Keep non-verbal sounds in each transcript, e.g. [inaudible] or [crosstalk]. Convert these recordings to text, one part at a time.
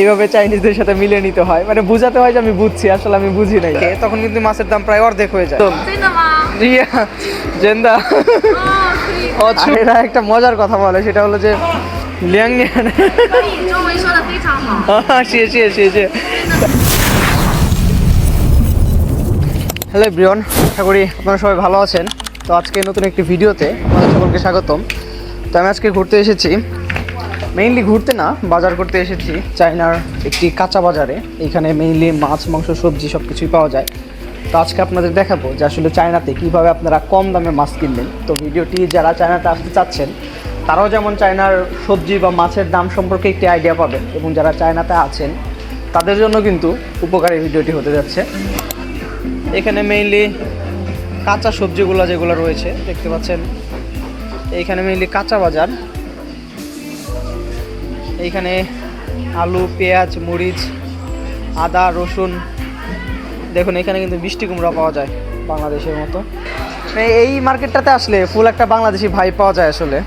এইভাবে চাইনিজদের সাথে মিলে নিতে হয়। মানে বুঝাতে হয় যে আমি বুঝছি আসলে আমি বুঝি নাই। তখন কিন্তু মাছের দাম প্রায় অর্ধেক হয়ে যায়। জেন্দা এরা একটা মজার কথা বলে সেটা হলো যে লিয়াং হ্যালো ব্রিয়ন আশা করি আপনারা সবাই ভালো আছেন। তো আজকে নতুন একটি ভিডিওতে আপনাদের সকলকে স্বাগতম। তো আমি আজকে ঘুরতে এসেছি মেইনলি ঘুরতে না, বাজার করতে এসেছি। চায়নার একটি কাঁচা বাজারে। এখানে মেইনলি মাছ, মাংস, সবজি সব কিছুই পাওয়া যায়। তো আজকে আপনাদের দেখাবো যে আসলে চায়নাতে কীভাবে আপনারা কম দামে মাছ কিনবেন। তো ভিডিওটি যারা চায়নাতে আসতে চাচ্ছেন, তারাও যেমন চায়নার সবজি বা মাছের দাম সম্পর্কে একটি আইডিয়া পাবেন এবং যারা চায়নাতে আছেন, তাদের জন্য কিন্তু উপকারী ভিডিওটি হতে যাচ্ছে। এখানে মেইনলি কাঁচা সবজিগুলো যেগুলো রয়েছে, দেখতে পাচ্ছেন। এইখানে মেইনলি কাঁচা বাজার। এইখানে আলু, পেঁয়াজ, মরিচ, আদা, রসুন। দেখুন, এখানে কিন্তু মিষ্টি কুমড়া পাওয়া যায় বাংলাদেশের মতো। মানে এই মার্কেটটাতে আসলে ফুল একটা বাংলাদেশি ভাই পাওয়া যায় আসলে।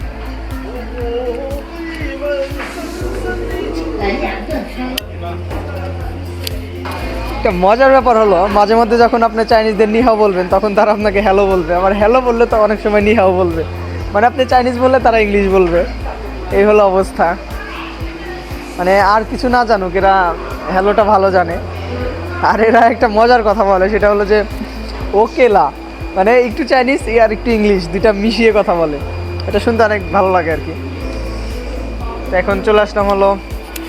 একটা মজার ব্যাপার হলো, মাঝে মধ্যে যখন আপনি চাইনিজদের নিহাও বলবেন, তখন তারা আপনাকে হ্যালো বলবে। আবার হ্যালো বললে তো অনেক সময় নিহাও বলবে। মানে আপনি চাইনিজ বললে তারা ইংলিশ বলবে। এই হলো অবস্থা। মানে আর কিছু না জানুক এরা হ্যালোটা ভালো জানে। আর এরা একটা মজার কথা বলে সেটা হলো যে ওকেলা মানে একটু চাইনিজ আর একটু ইংলিশ দুটা মিশিয়ে কথা বলে। এটা শুনতে অনেক ভালো লাগে আর কি। তো এখন চলে আসলাম হলো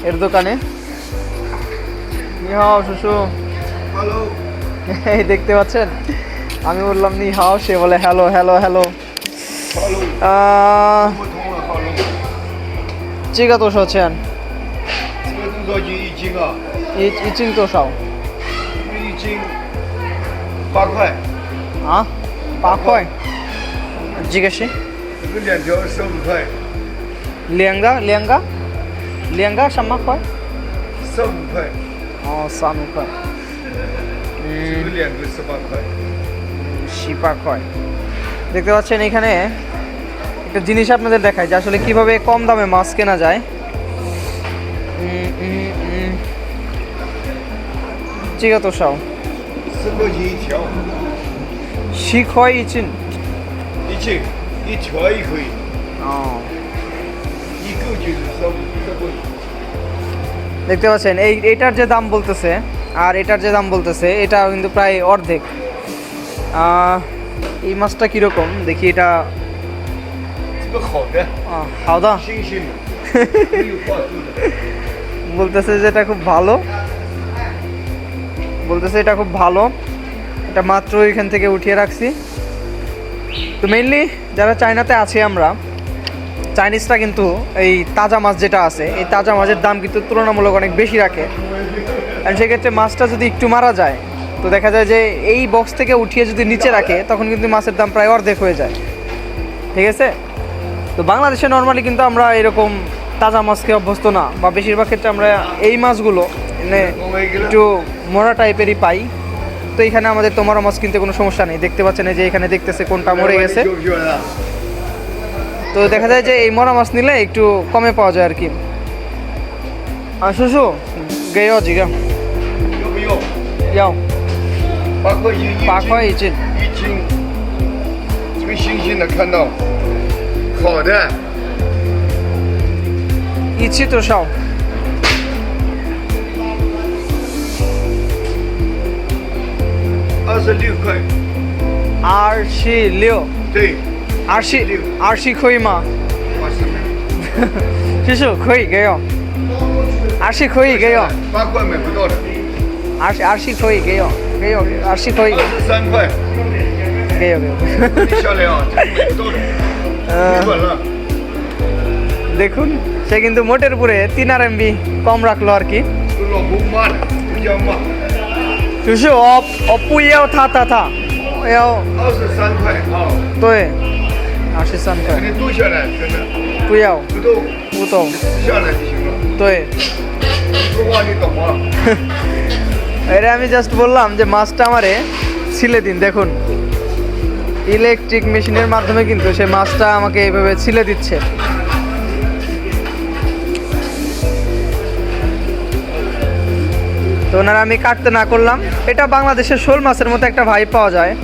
এর দোকানে। নিহাও শুশু এই দেখতে পাচ্ছেন? আমি বললাম নি হাও সে বলে হ্যালো হ্যালো হ্যালো। চিকা তো সছেন 多少钱？这个多少斤一斤啊？一一斤多少？一斤八块，啊，八块。这个是这个两条十五块，两个两个两个什么块？十五块，哦，三块。这嗯个，两个十八块。十八块দেখতে পাচ্ছেন এখানে একটা জিনিস আপনাদের দেখায় যে আসলে কিভাবে কম দামে মাছ কেনা যায় উম, উম, উম। 这个多少？十块钱一条，十块一斤。一斤一条也可以，哦，一个就是十五十块。 দেখতে পাচ্ছেন এই এটার যে দাম বলতেছে আর এটার যে দাম বলতেছে এটা কিন্তু প্রায় অর্ধেক আহ, এই মাছটা কীরকম দেখি এটা 这个好的， আহ, হাওদা 新鲜的，[laughs] 没有化素的。 বলতেছে যে এটা খুব ভালো। বলতেছে এটা খুব ভালো। এটা মাত্র এখান থেকে উঠিয়ে রাখছি। তো মেইনলি যারা চায়নাতে আছি আমরা চাইনিজটা কিন্তু এই তাজা মাছ যেটা আছে, এই তাজা মাছের দাম কিন্তু তুলনামূলক অনেক বেশি রাখে। আর সেক্ষেত্রে মাছটা যদি একটু মারা যায়, তো দেখা যায় যে এই বক্স থেকে উঠিয়ে যদি নিচে রাখে, তখন কিন্তু মাছের দাম প্রায় অর্ধেক হয়ে যায়। ঠিক আছে? তো বাংলাদেশে নর্মালি কিন্তু আমরা এরকম তাজা মাছ খেয়ে অভ্যস্ত না বা বেশিরভাগ ক্ষেত্রে আমরা এই মাছগুলো মানে একটু মরা টাইপেরই পাই তো এখানে আমাদের তো মরা মাছ কিনতে কোনো সমস্যা নেই দেখতে পাচ্ছেন এই যে এখানে দেখতেছে কোনটা মরে গেছে 喜不喜欢啊？ তো দেখা যায় যে এই মরা মাছ নিলে একটু কমে পাওয়া যায় আর কি আর শুশু গেও জিগা 要不要？ যাও 八块钱一斤。八块一斤。一斤，这个新鲜的看到，好的， 一期多少？二十六块，二十六，对，二十二十可以吗？八十块。叔叔可以给我，二十可以给我，八块买不到的，二十二十可以给我，给我二十可以二十三块，给我给我。你下来啊，这个买不到的， আহ, 没本了。 দেখুন সে কিন্তু মোটের উপরে তিন আর এমবি কম রাখল আর কি। অপ থা থা থা। তো। আমি জাস্ট বললাম যে মাছটা আমারে ছিলে দিন দেখুন। ইলেকট্রিক মেশিনের মাধ্যমে কিন্তু সে মাছটা আমাকে এইভাবে ছিলে দিচ্ছে। তো ওনারা আমি কাটতে না করলাম। এটা বাংলাদেশের শোল মাছের মতো একটা ভাই পাওয়া যায়।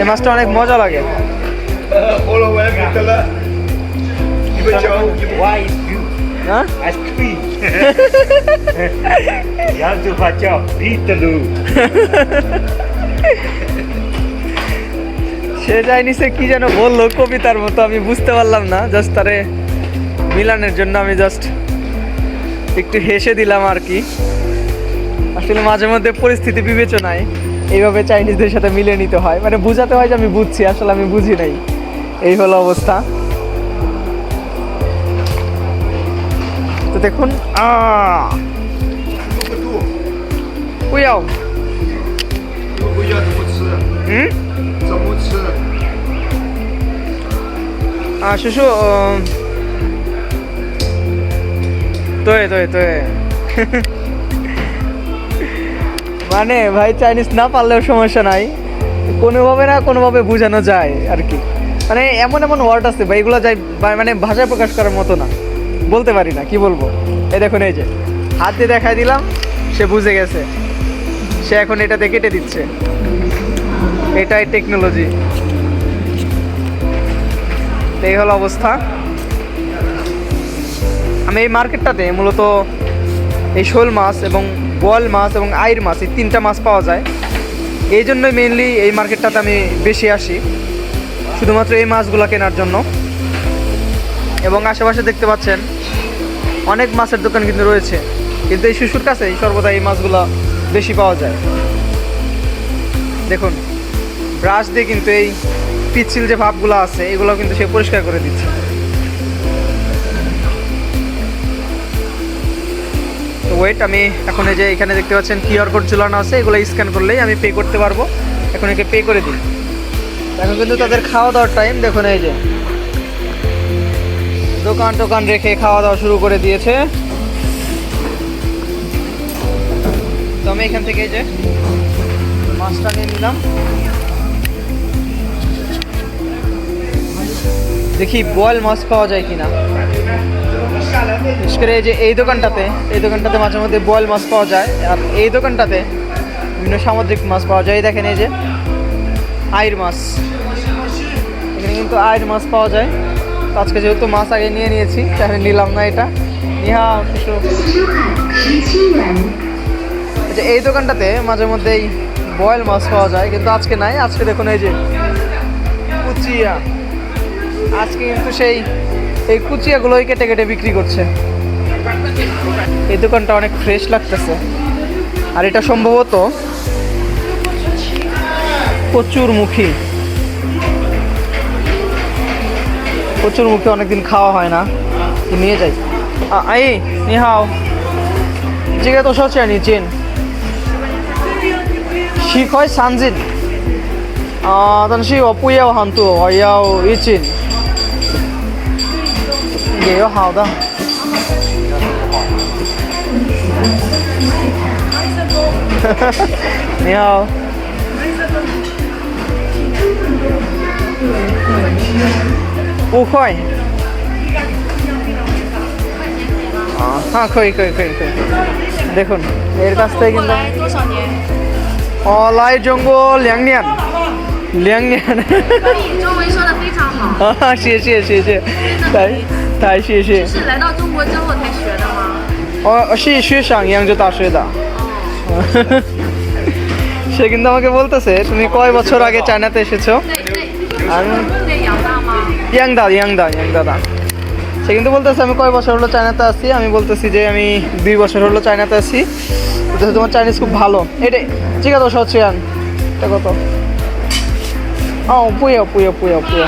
এই মাছটা অনেক মজা লাগে। হ্যাঁ? [laughs] সে যায়নি সে কি যেন বলল কবিতার মতো, আমি বুঝতে পারলাম না। জাস্ট তারে মিলানের জন্য আমি জাস্ট একটু হেসে দিলাম আর কি। আসলে মাঝে মধ্যে পরিস্থিতি বিবেচনায় এইভাবে চাইনিজদের সাথে মিলে নিতে হয়। মানে বোঝাতে হয় যে আমি বুঝছি, আসলে আমি বুঝি নাই। এই হলো অবস্থা। তো দেখুন শিশু তো তো তো，মানে ভাই চাইনিজ না পারলেও সমস্যা নাই। কোনোভাবে না কোনোভাবে বোঝানো যায় আর কি। মানে এমন এমন ওয়ার্ড আছে ভাই এগুলো যাই বা- মানে ভাষায় প্রকাশ করার মতো না। বলতে পারি না কি বলব? এই দেখুন এই যে। হাত দিয়ে দেখাই দিলাম সে বুঝে গেছে। সে এখন এটাতে কেটে দিচ্ছে। এটাই টেকনোলজি এই হলো অবস্থা। আমি এই মার্কেটটাতে মূলত এই শোল মাছ এবং বল মাছ এবং আইর মাছ, এই তিনটা মাছ পাওয়া যায়। এই জন্যই মেনলি এই মার্কেটটাতে আমি বেশি আসি, শুধুমাত্র এই মাছগুলো কেনার জন্য। এবং আশেপাশে দেখতে পাচ্ছেন, অনেক মাছের দোকান কিন্তু রয়েছে। কিন্তু এই শিশুর কাছেই সর্বদা এই মাছগুলো বেশি পাওয়া যায়। দেখুন ব্রাশ দিয়ে কিন্তু এই পিচ্ছিল যে ভাবগুলো আছে এগুলো কিন্তু সে পরিষ্কার করে দিচ্ছে। ওয়েট আমি এখন এই যে এখানে দেখতে পাচ্ছেন কিউআর কোড ঝুলানো আছে, এগুলো স্ক্যান করলেই আমি পে করতে পারব। এখন একে পে করে দিই। এখন কিন্তু তাদের খাওয়া দাওয়ার টাইম দেখুন এই যে। দোকান টোকান রেখে খাওয়া দাওয়া শুরু করে দিয়েছে। তো আমি এখান থেকে এই যে মাছটা নিয়ে নিলাম। দেখি বয়েল মাছ পাওয়া যায় কিনা। বিশেষ করে এই যে এই দোকানটাতে এই দোকানটাতে মাঝে মধ্যে বয়েল মাছ পাওয়া যায়, আর এই দোকানটাতে বিভিন্ন সামুদ্রিক মাছ পাওয়া যায়। দেখেন এই যে আইর মাছ। এখানে কিন্তু আইর মাছ পাওয়া যায়। আজকে যেহেতু মাছ আগে নিয়ে নিয়েছি আমি নিলাম না এটা। নিহা কিছু আচ্ছা এই দোকানটাতে মাঝে মধ্যেই বয়েল মাছ পাওয়া যায়, কিন্তু আজকে নাই। আজকে দেখুন এই যে কুচিয়া। আজকে কিন্তু সেই এই কুচিয়াগুলোই কেটে কেটে বিক্রি করছে। এই দোকানটা অনেক ফ্রেশ লাগতেছে। আর এটা সম্ভবত প্রচুর মুখী প্রচুর মুখে অনেকদিন খাওয়া হয় না। নিয়ে যাই। আই, নিহাও। জিগে তো সচে আনি, চেন। শিখ হয় সানজিন তখন সি অপুয়াও হান্তু অয়াও ই চিন। 也有好的。[laughs] 你好。五块。啊，হ্যাঁ可以可以可以可以দেখুন এর কাছ থেকে 过 কিন্তু 来多少年？ ও লাই জঙ্গল ল্যাংনিয়ান ল্যাংনিয়ান 可以，中文说的非常好。 啊，[laughs] 谢谢谢谢，太 太谢谢。是来到中国之后才学的吗？我我是学上扬州大学的。哦， সে কিন্তু [laughs] আমাকে বলতেছে তুমি কয় বছর আগে চায়নাতে এসেছো 对对， আমি 对养大吗？ ইয়াংদা ইয়াংদা ইয়াংদাদা সে কিন্তু বলতেছে আমি কয় বছর হলো চায়নাতে আছি আমি বলতেছি যে আমি দুই বছর হলো চায়নাতে আছি বলতেছে তোমার চাইনিজ খুব ভালো এটা ঠিক আছে হচ্ছে ইয়ান এটা কত ও পুয়ো পুয়ো পুয়ো পুয়ো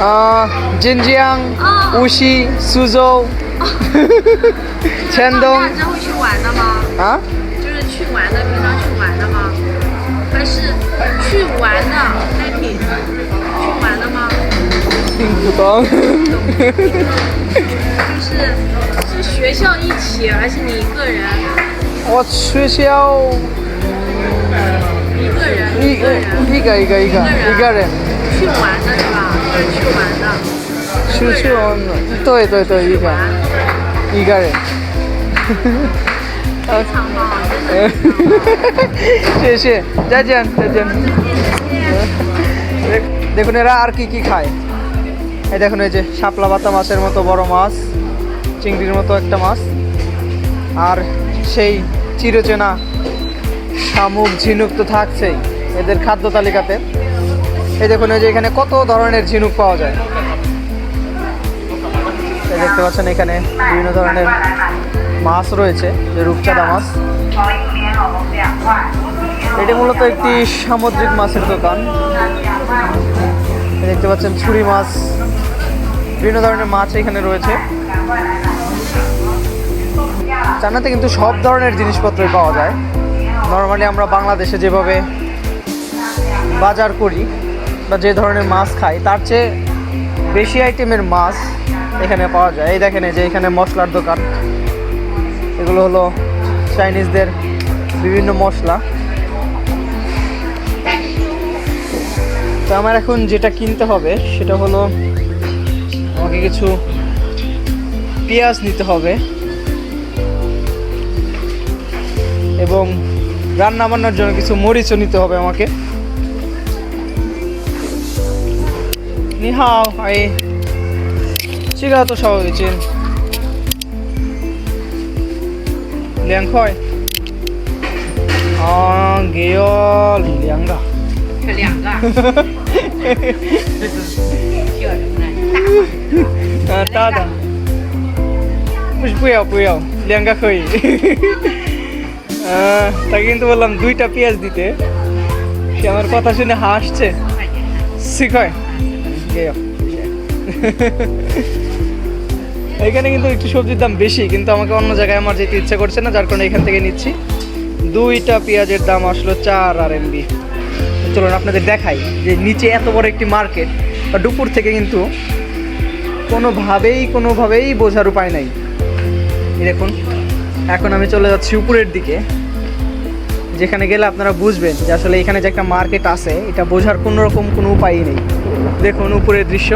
啊，晋江、无锡、苏州、[laughs] 山东。大家会去玩的吗？啊？就是去玩的，平常去玩的吗？还是去玩的 happy？去玩的吗？不懂。就是是学校一起，还是你一个人？我学校。一个人。一一个一个一个一个人。去玩的是吧？就是去玩的。出去玩，对对对，一个玩，一个人。非常好，真的非常好。谢谢，再见再见。দেখ- দেখুন এরা আর কি কি খায় এই দেখুন এই যে শাপলা পাতা মাছের মতো বড় মাছ চিংড়ির মতো একটা মাছ আর সেই চিরচেনা শামুক ঝিনুক তো থাকছেই এদের খাদ্য তালিকাতে এই দেখুন, এই যে এখানে কত ধরনের ঝিনুক পাওয়া যায়। দেখতে পাচ্ছেন এখানে বিভিন্ন ধরনের মাছ রয়েছে যে রূপচাঁদা মাছ। এটি মূলত একটি সামুদ্রিক মাছের দোকান। দেখতে পাচ্ছেন ছুরি মাছ, বিভিন্ন ধরনের মাছ এখানে রয়েছে। চান্নাতে কিন্তু সব ধরনের জিনিসপত্রই পাওয়া যায়। নর্মালি আমরা বাংলাদেশে যেভাবে বাজার করি বা যে ধরনের মাছ খাই তার চেয়ে বেশি আইটেমের মাছ এখানে পাওয়া যায়। এই দেখেন যে এখানে মশলার দোকান। এগুলো হলো চাইনিজদের বিভিন্ন মশলা। তো আমার এখন যেটা কিনতে হবে, সেটা হলো আমাকে কিছু পেঁয়াজ নিতে হবে এবং রান্না বান্নার জন্য কিছু মরিচও নিতে হবে আমাকে। নিহাও আই 这个多少一斤？两块。啊，给我两个。两个，漂亮的，啊，大的。不是不要不要，两个可以。আহ, তাকে কিন্তু বললাম দুইটা পেঁয়াজ দিতে সে আমার কথা শুনে হাসছে শিখয় গেও। [laughs] এখানে কিন্তু একটু সবজির দাম বেশি, কিন্তু আমাকে অন্য জায়গায় আমার যেতে ইচ্ছা করছে না, যার কারণে এখান থেকে নিচ্ছি। দুইটা পেঁয়াজের দাম আসলো চার আর এমবি চলুন আপনাদের দেখাই যে নিচে এত বড় একটি মার্কেট, বা দুপুর থেকে কিন্তু কোনোভাবেই কোনোভাবেই বোঝার উপায় নাই। দেখুন, এখন আমি চলে যাচ্ছি উপরের দিকে, যেখানে গেলে আপনারা বুঝবেন যে আসলে এখানে যে একটা মার্কেট আছে, এটা বোঝার কোনো রকম কোনো উপায়ই নেই। দেখুন উপরের দৃশ্য।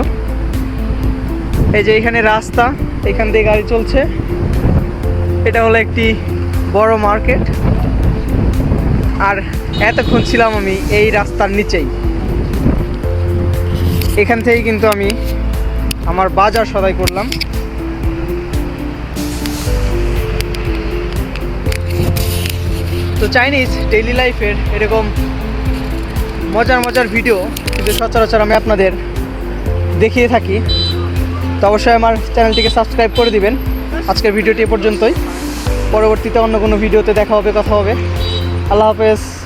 এই যে এখানে রাস্তা, এখান দিয়ে গাড়ি চলছে। এটা হলো একটি বড় মার্কেট। আর এতক্ষণ ছিলাম আমি এই রাস্তার নিচেই। এখান থেকেই কিন্তু আমি আমার বাজার সদাই করলাম। তো চাইনিজ ডেইলি লাইফের এরকম মজার মজার ভিডিও কিন্তু সচরাচর আমি আপনাদের দেখিয়ে থাকি। তো অবশ্যই আমার চ্যানেলটিকে সাবস্ক্রাইব করে দিবেন। আজকের ভিডিওটি এ পর্যন্তই। পরবর্তীতে অন্য কোনো ভিডিওতে দেখা হবে, কথা হবে। আল্লাহ হাফেজ।